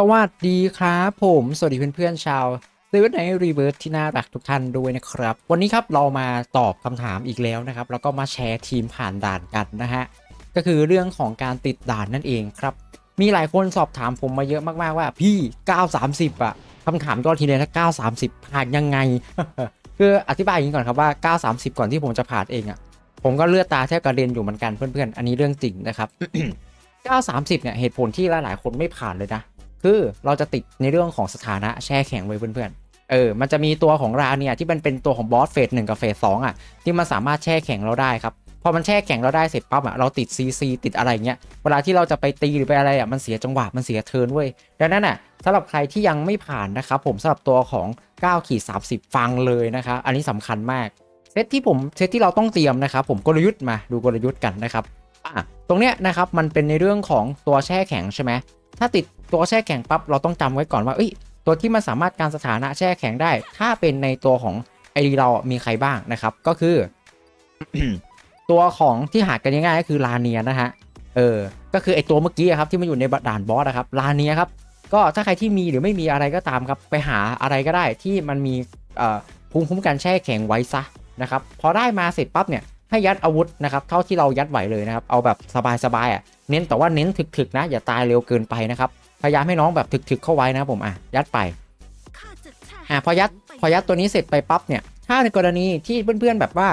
สวัสดีครับผม สวัสดีเพื่อนๆชาวเซเว่นไนรีเวิร์สที่น่ารักทุกท่านด้วยนะครับ วันนี้ครับเรามาตอบคำถามอีกแล้วนะครับ แล้วก็มาแชร์ทีมผ่านด่านกันนะฮะ ก็คือเรื่องของการติดด่านนั่นเองครับ มีหลายคนสอบถามผมมาเยอะมากๆว่าพี่ 930 อะคำถามก็ทีเลยนะ930 ผ่านยังไง คืออธิบายอย่างนี้ก่อนครับว่า 930 ก่อนที่ผมจะผ่านเองอะผมก็เลือดตาแทบกระเด็นอยู่เหมือนกันเพื่อนๆ อันนี้เรื่องจริงนะครับ 930 เนี่ยเหตุผลที่หลายๆ คนไม่ผ่านเลยนะ คือเราจะติดในเรื่องของสถานะแช่แข็งไว้เพื่อนๆ เออ มันจะมีตัวของราเนี่ยที่มันเป็นตัวของบอสเฟสหนึ่งกับเฟสสองอะที่มันสามารถแช่แข็งเราได้ครับ พอมันแช่แข็งเราได้เสร็จปั๊บอะเราติด CC ติดอะไรเงี้ย เวลาที่เราจะไปตีหรือไปอะไรอะมันเสียจังหวะมันเสียเทิร์นเว้ย ดังนั้นอะสำหรับใครที่ยังไม่ผ่านนะครับผมสำหรับตัวของ9ขีด30 ฟังเลยนะครับอันนี้สำคัญมาก เซตที่ผมเซตที่เราต้องเตรียมนะครับผมกลยุทธ์มาดูกลยุทธ์กันนะครับอะตรงเนี้ยนะครับมันเป็นในเรื่องของตัวแช่แข็งใช่ไหมถ้าติด ตัวแช่แข็งปั๊บเราต้องจำไว้ก่อนว่าเอ้ยตัวที่มันสามารถการสถานะแช่แข็งได้ ถ้าเป็นในตัวของไอดีเรามีใครบ้างนะครับ ก็คือ ตัวของที่หากันง่ายๆก็คือลาเนียนะฮะเออก็คือไอตัวเมื่อกี้ครับที่มันอยู่ในด่านบอสนะครับลาเนียครับก็ถ้าใครที่มีหรือไม่มีอะไรก็ตามครับ ไปหาอะไรก็ได้ที่มันมีภูมิคุ้มกันแช่แข็งไว้ซะนะครับพอได้มาเสร็จปั๊บเนี่ยให้ยัดอาวุธนะครับเท่าที่เรายัดไหวเลยนะครับ เอาแบบสบายๆอะเน้นแต่ว่าเน้นถึกๆนะ อย่าตายเร็วเกินไปนะครับ พยายามให้น้องแบบถึกๆเข้าไว้นะครับผมอะยัดไปอะพอยัดพอยัดตัวนี้เสร็จไปปั๊บเนี่ย ถ้าในกรณีที่เพื่อนๆแบบว่า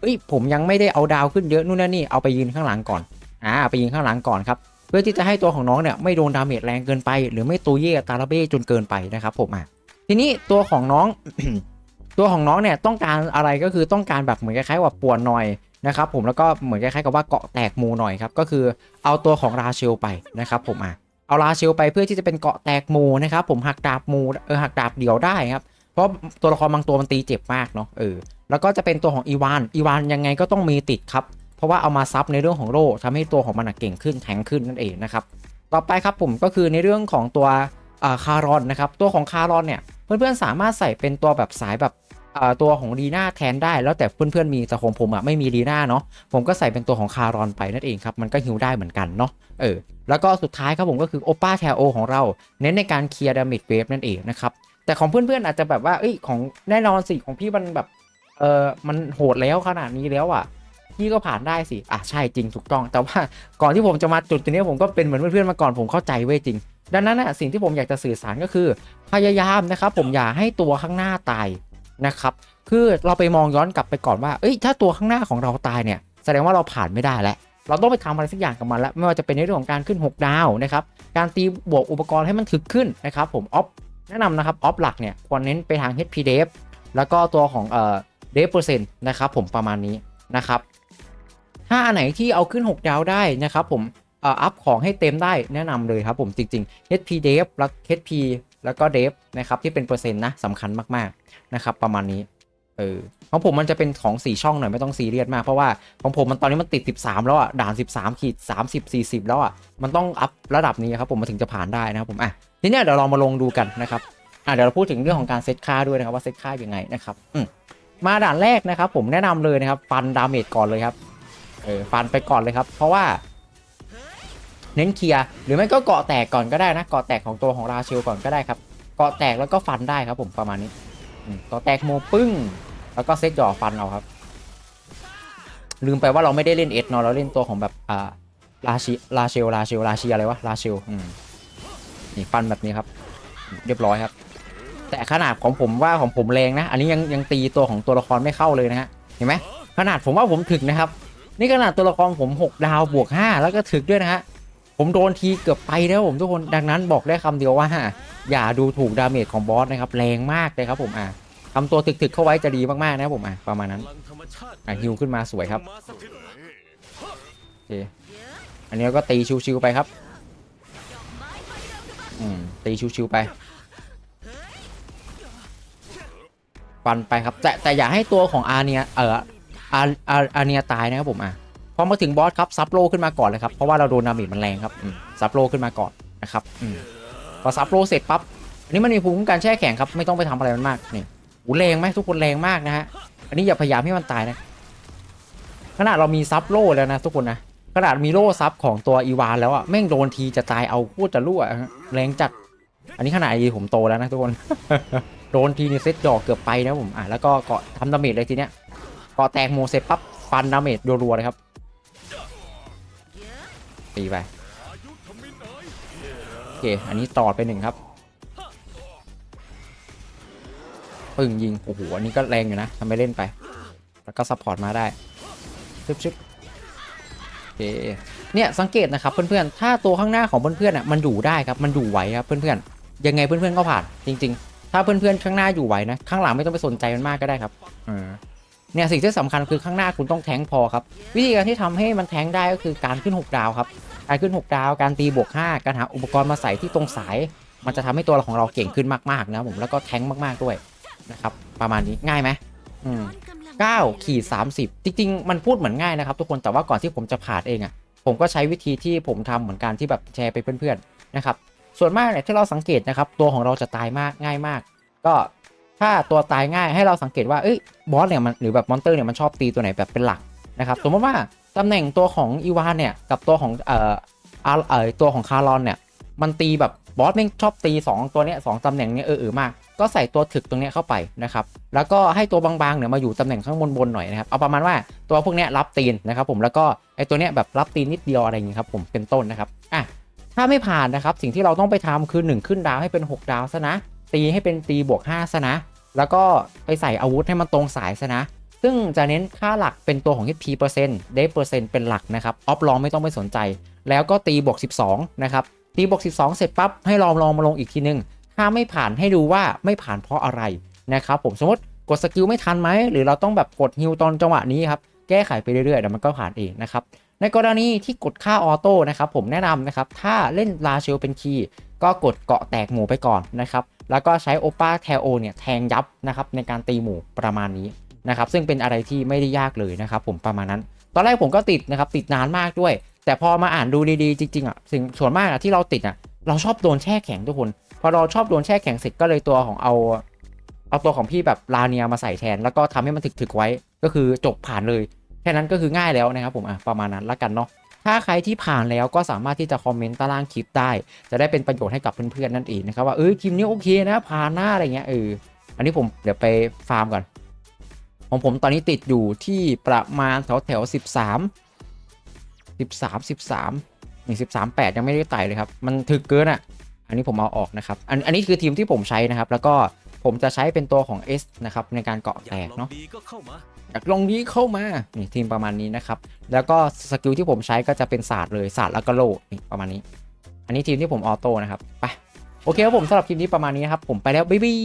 เอ้ยผมยังไม่ได้เอาดาวขึ้นเยอะนู่นนั่นนี่เอาไปยืนข้างหลังก่อนอ่าเอาไปยืนข้างหลังก่อนครับเพื่อที่จะให้ตัวของน้องเนี่ยไม่โดนดาเมจแรงเกินไป หรือไม่ตูเย่ตาลาเบ้จนเกินไปนะครับผมอะทีนี้ตัวของน้องตัวของน้องเนี่ยต้องการอะไรก็คือต้องการแบบเหมือนคล้ายๆว่าป่วนหน่อยนะครับผมแล้วก็เหมือนคล้ายๆกับว่าเกาะแตกหมูหน่อยครับก็คือเอาตัวของราเชลไปนะครับผมอะ เอาราเชลไปเพื่อที่จะเป็นเกาะแตกหมูนะครับผมหักดาบหมูเออหักดาบเดี่ยวได้ครับเพราะตัวละครบางตัวมันตีเจ็บมากเนาะเออแล้วก็จะเป็นตัวของอีวานอีวานยังไงก็ต้องมีติดครับเพราะว่าเอามาซับในเรื่องของโล่ทำให้ตัวของมันนะเก่งขึ้นแข็งขึ้นนั่นเองนะครับต่อไปครับผมก็คือในเรื่องของตัวคารอนนะครับตัวของคารอนเนี่ยเพื่อนๆสามารถใส่เป็นตัวแบบสายแบบ ตัวของดีน่าแทนได้แล้วแต่เพื่อนๆมีแต่ของผมอะไม่มีดีน่าเนาะผมก็ใส่เป็นตัวของคารอนไปนั่นเองครับมันก็ฮิวได้เหมือนกันเนาะเออแล้วก็สุดท้ายครับผมก็คือโอป้าแทโอของเรา เน้นในการเคลียร์ดาเมจเวฟนั่นเองนะครับแต่ของเพื่อนๆอาจจะแบบว่าเอ้ยของแน่นอนสิของพี่มันแบบเออมันโหดแล้วขนาดนี้แล้วอะพี่ก็ผ่านได้สิอะใช่จริงถูกต้อง แต่ว่าก่อนที่ผมจะมาจุดตรงนี้ผมก็เป็นเหมือนเพื่อนๆมาก่อนผมเข้าใจเว้ยจริง ดังนั้นนะสิ่งที่ผมอยากจะสื่อสารก็คือพยายามนะครับผมอย่าให้ตัวข้างหน้าตาย นะครับคือเราไปมองย้อนกลับไปก่อนว่าเอ้ยถ้าตัวข้างหน้าของเราตายเนี่ยแสดงว่าเราผ่านไม่ได้แล้วเราต้องไปทำอะไรสักอย่างกับมันแล้วไม่ว่าจะเป็นในเรื่องของการขึ้น 6 ดาวนะครับการตีบวกอุปกรณ์ให้มันถึกขึ้นนะครับผมออฟแนะนำนะครับออฟหลักเนี่ยควรเน้นไปทาง HP d e v แล้วก็ตัวของเอ่อ d e v เปอร์เซ็นต์นะครับผมประมาณนี้นะครับถ้าอันไหนที่เอาขึ้น 6 ดาวได้นะครับผมอัพของให้เต็มได้แนะนำเลยครับผมจริงๆ HP d e v แล้ว HP แล้วก็ d e v นะครับที่เป็นเปอร์เซ็นต์นะสำคัญมากๆนะครับประมาณนี้เออของผมมันจะเป็นของ 4 ช่องหน่อยไม่ต้องซีเรียสมาก เพราะว่าของผมมันตอนนี้มันติด 13 แล้วอะด่าน 13ขีด30 40 แล้วอะมันต้องอัพระดับนี้ครับผมมันถึงจะผ่านได้นะครับผมอะทีเนี้ยเดี๋ยวเรามาลงดูกันนะครับอะเดี๋ยวเราพูดถึงเรื่องของการเซตค่าด้วยนะครับว่าเซตค่ายังไงนะครับอืมมาด่านแรกนะครับผมแนะนำเลยนะครับฟันดาเมจก่อนเลยครับเออฟันไปก่อนเลยครับ เพราะว่า เน้นเคลียร์หรือไม่ก็เกาะแตกก่อนก็ได้นะเกาะแตกของตัวของราเชลก่อนก็ได้ครับเกาะแตกแล้วก็ฟันได้ครับผมประมาณนี้อืมเกาะแตกโมปึ้ง แล้วก็เซตหย่อฟันเอาครับ ลืมไปว่าเราไม่ได้เล่นเอสเนาะเราเล่นตัวของแบบอ่าราชิราเชลราเชลราชีอะไรวะราเชลนี่ฟันแบบนี้ครับ เรียบร้อยครับ แต่ขนาดของผมว่าของผมแรงนะ อันนี้ยังยังตีตัวของตัวละครไม่เข้าเลยนะฮะเห็นไหมขนาดผมว่าผมถึกนะครับ นี่ขนาดตัวละครผม 6 ดาวบวก 5 แล้วก็ถึกด้วยนะฮะ ผมโดนทีเกือบไปแล้วผมทุกคนดังนั้นบอกได้คำเดียวว่าอย่าดูถูกดาเมจของบอสนะครับแรงมากเลยครับผมอะทำตัวถึกๆเข้าไว้จะดีมากๆนะผมอะประมาณนั้นอะฮิวขึ้นมาสวยครับโอเคอันนี้ก็ตีชิวๆไปครับอืมตีชิวๆไปฟันไปครับแต่แต่อย่าให้ตัวของอาเนียเอออาอาอาเนียตายนะครับผมอะ พอมาถึงบอสครับซับโลขึ้นมาก่อนเลยครับเพราะว่าเราโดนดาเมจมันแรงครับซับโลขึ้นมาก่อนนะครับอพอซับโลเสร็จปั๊บอันนี้มันมีภูมิคุ้มกันแช่แข็งครับไม่ต้องไปทำอะไรมันมากนี่หูแรงไหมทุกคนแรงมากนะฮะอันนี้อย่าพยายามให้มันตายนะขนาดเรามีซับโลแล้วนะทุกคนนะขนาดมีโล่ซับของตัวอีวานแล้วอะแม่งโดนทีจะตายเอาพูดจะรั่วแรงจัด อันนี้ขนาดดีผมโตแล้วนะทุกคนโดนทีนี่เซตหยอกเกือบไปนะผมอะแล้วก็เกาะทำดาเมจเลยทีเนี้ยเกาะแตกโมเสร็จปั๊บฟันดาเมจรัวๆเลยครับ ตีไปโอเคอันนี้ตอดไปหนึ่งครับปึ้งยิงโอ้โหอันนี้ก็แรงอยู่นะทำไมเล่นไป แล้วก็ซัพพอร์ตมาได้ชึบชึบโอเคเนี่ยสังเกตนะครับเพื่อนๆถ้าตัวข้างหน้าของเพื่อนๆอะมันอยู่ได้ครับมันอยู่ไหวครับเพื่อนๆยังไงเพื่อนๆก็ผ่านจริง ๆ ถ้าเพื่อนๆข้างหน้าอยู่ไหวนะข้างหลังไม่ต้องไปสนใจมันมากก็ได้ครับเออ เนี่ยสิ่งที่สำคัญคือข้างหน้าคุณต้องแทงพอครับ วิธีการที่ทำให้มันแทงได้ก็คือการขึ้น 6 ดาวครับการขึ้น 6 ดาว การตีบวก 5 การหาอุปกรณ์มาใส่ที่ตรงสาย มันจะทำให้ตัวของเราเก่งขึ้นมากๆนะผมแล้วก็แทงมากๆด้วยนะครับประมาณนี้ง่ายไหมอืม9ขีด30จริงๆ มันพูดเหมือนง่ายนะครับ ทุกคนแต่ว่าก่อนที่ผมจะผ่านเองอะ่ะผมก็ใช้วิธีที่ผมทำเหมือนกันที่แบบแชร์ไปเพื่อนๆนะครับส่วนมากเนี่ยที่เราสังเกตนะครับตัวของเราจะตายมากง่ายมาก ก็ ถ้าตัวตายง่ายให้เราสังเกตว่าเอ้ยบอสเนี่ยมันหรือแบบมอนเตอร์เนี่ยมันชอบตีตัวไหนแบบเป็นหลักนะครับสมมติว่าตำแหน่งตัวของอีวานเนี่ยกับตัวของเอ่ออาเอ่อตัวของคารอนเนี่ยมันตีแบบบอสแม่งชอบตี 2 ตัวเนี้ยสองตำแหน่งเนี้ยเออเออมาก ก็ใส่ตัวถึกตรงเนี้ยเข้าไปนะครับแล้วก็ให้ตัวบางๆเนี่ยมาอยู่ตำแหน่งข้างบนๆหน่อยนะครับเอาประมาณว่าตัวพวกเนี้ยรับตีนนะครับผมแล้วก็ไอตัวเนี้ยแบบรับตีนนิดเดียวอะไรอย่างงี้ครับผมเป็นต้นนะครับอะถ้าไม่ผ่านนะครับสิ่งที่เราต้องไปทำคือ 1 ขึ้นดาวให้เป็น 6 ดาวซะนะตีให้เป็นตีบวก5ซะนะ แล้วก็ไปใส่อาวุธให้มันตรงสายซะนะ ซึ่งจะเน้นค่าหลักเป็นตัวของ HP เปอร์เซ็นต์เดเปอร์เซ็นต์เป็นหลักนะครับ ออฟลองไม่ต้องไปสนใจ แล้วก็ตีบวก 12 นะครับ ตีบวก 12 เสร็จปั๊บ ให้ลองลองมาลงอีกทีนึง ถ้าไม่ผ่านให้ดูว่าไม่ผ่านเพราะอะไรนะครับผมสมมติกดสกิลไม่ทันไหม หรือเราต้องแบบกดฮิวตอนจังหวะนี้ครับแก้ไขไปเรื่อยๆเดี๋ยวมันก็ผ่านเองนะครับในกรณีที่กดค่าออโต้นะครับผมแนะนำนะครับถ้าเล่นลาเชลเป็นคีย์ก็กดเกาะแตกหมูไปก่อนนะครับ แล้วก็ใช้โอป้าแทโอเนี่ยแทงยับนะครับในการตีหมู่ประมาณนี้นะครับซึ่งเป็นอะไรที่ไม่ได้ยากเลยนะครับผมประมาณนั้น ตอนแรกผมก็ติดนะครับติดนานมากด้วย แต่พอมาอ่านดูดีๆจริงๆอะสิ่งส่วนมากอะที่เราติดอะเราชอบโดนแช่แข็งทุกคน พอเราชอบโดนแช่แข็งเสร็จก็เลยตัวของเอาเอาตัวของพี่แบบลาเนียมาใส่แทน แล้วก็ทำให้มันถึกๆไว้ก็คือจบผ่านเลยแค่นั้นก็คือง่ายแล้วนะครับผมอะประมาณนั้นละกันเนาะ ถ้าใครที่ผ่านแล้วก็สามารถที่จะคอมเมนต์ใต้ล่างคลิปได้ จะได้เป็นประโยชน์ให้กับเพื่อนๆนั่นเองนะครับว่าเออคลิปนี้โอเคนะผ่านหน้าอะไรเงี้ยเอออันนี้ผมเดี๋ยวไปฟาร์มก่อนของผมตอนนี้ติดอยู่ที่ประมาณแถวแถวสิบสามสิบสามสิบสามหนี่งสิบสามแปดยังไม่ได้ไต่เลยครับ มันถึกเกินอะ อันนี้ผมเอาออกนะครับ อันอันนี้คือทีมที่ผมใช้นะครับ แล้วก็ ผมจะใช้เป็นตัวของ S นะครับในการเกาะอแตยากกลองเนาะดีก็เข้ามาอยากลงนี้เข้ามานี่ทีมประมาณนี้นะครับ แล้วก็สกิลที่ผมใช้ก็จะเป็นศาสตร์เลยศาสตร์แล้วก็โล่นี่ประมาณนี้ อันนี้ทีมที่ผมออโต้นะครับไปโอเคครับผมสำหรับคลิปนี้ประมาณนี้นะครับผมไปแล้วบ๊ายบาย